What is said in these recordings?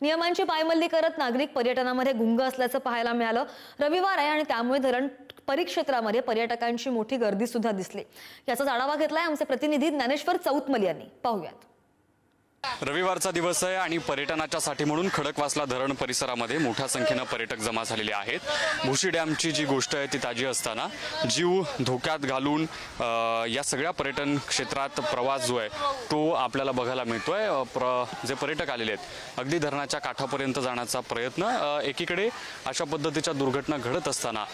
नियमांची पायमल्ली करत नागरिक पर्यटनामध्ये गुंग असल्याचं पाहायला मिळालं. रविवार आहे आणि त्यामुळे धरण परिक्षेत्रामध्ये पर्यटकांची मोठी गर्दी सुद्धा दिसली. याचाच आढावा घेतलाय आमचे प्रतिनिधी ज्ञानेश्वर चौतमल यांनी. पाहूयात. रविवारचा दिवस आहे आणि पर्यटनाच्या साठी म्हणून खडकवासला धरण परिसरामध्ये मोठ्या संख्येनं पर्यटक जमा झालेले आहेत. भुशी डॅमची जी गोष्ट आहे ती ताजी असताना जीव धोक्यात घालून या सगळ्या पर्यटन क्षेत्रात प्रवास जो आहे तो आपल्याला बघायला मिळतोय. प्र जे पर्यटक आलेले आहेत अगदी धरणाच्या काठापर्यंत जाण्याचा प्रयत्न एकीकडे अशा पद्धतीच्या दुर्घटना घडत असताना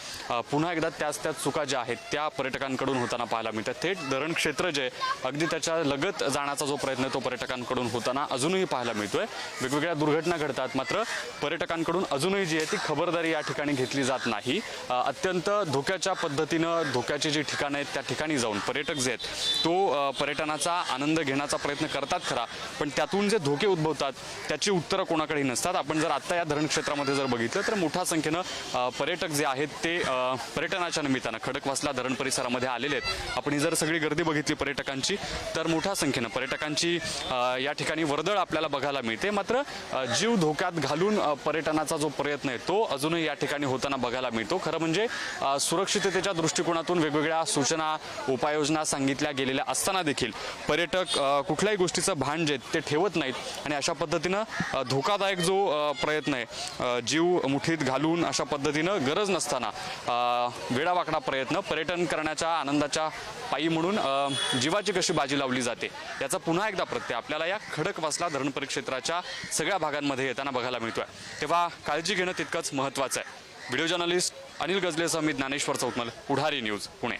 पुन्हा एकदा त्याच त्याच चुका ज्या आहेत त्या पर्यटकांकडून होताना पाहायला मिळतात. थेट धरण क्षेत्र जे अगदी त्याच्या लगत जाण्याचा जो प्रयत्न आहे तो पर्यटकांकडून होताना अजूनही पाहायला मिळतोय. वेगवेगळ्या दुर्घटना घडतात मात्र पर्यटकांकडून अजूनही जी आहे ती खबरदारी या ठिकाणी घेतली जात नाही. अत्यंत धोक्याच्या पद्धतीनं धोक्याची जी ठिकाणं आहेत त्या ठिकाणी जाऊन पर्यटक जे आहेत तो पर्यटनाचा आनंद घेण्याचा प्रयत्न करतात खरा. पण त्यातून जे धोके उद्भवतात त्याची उत्तरं कोणाकडेही नसतात. आपण जर आत्ता या धरण क्षेत्रामध्ये जर बघितलं तर मोठ्या संख्येनं पर्यटक जे आहेत ते पर्यटनाच्या निमित्तानं खडकवासला धरण परिसरामध्ये आलेले आहेत. आपण ही जर सगळी गर्दी बघितली पर्यटकांची तर मोठ्या संख्येनं पर्यटकांची या ठिकाणी ठिकाणी वर्दळ आपल्याला बघायला मिळते. मात्र जीव धोक्यात घालून पर्यटनाचा जो प्रयत्न आहे तो अजूनही या ठिकाणी होताना बघायला मिळतो. खरं म्हणजे सुरक्षिततेच्या दृष्टिकोनातून वेगवेगळ्या सूचना उपाययोजना सांगितल्या गेलेल्या असताना देखील पर्यटक कुठल्याही गोष्टीचं भान जे ते ठेवत नाहीत. आणि अशा पद्धतीनं धोकादायक जो प्रयत्न आहे जीव मुठीत घालून अशा पद्धतीनं गरज नसताना वेडावाकडा प्रयत्न पर्यटन करण्याच्या आनंदाच्या पायी म्हणून जीवाची कशी बाजी लावली जाते याचा पुन्हा एकदा प्रत्यय आपल्याला या खडकवासला धरण परिक्षेत्राच्या सगळ्या भागांमध्ये येताना बघायला मिळतोय. तेव्हा काळजी घेणं तितकंच महत्त्वाचं आहे. व्हिडिओ जर्नलिस्ट अनिल गजलेसह मी ज्ञानेश्वर चौतमल पुढारी न्यूज पुणे.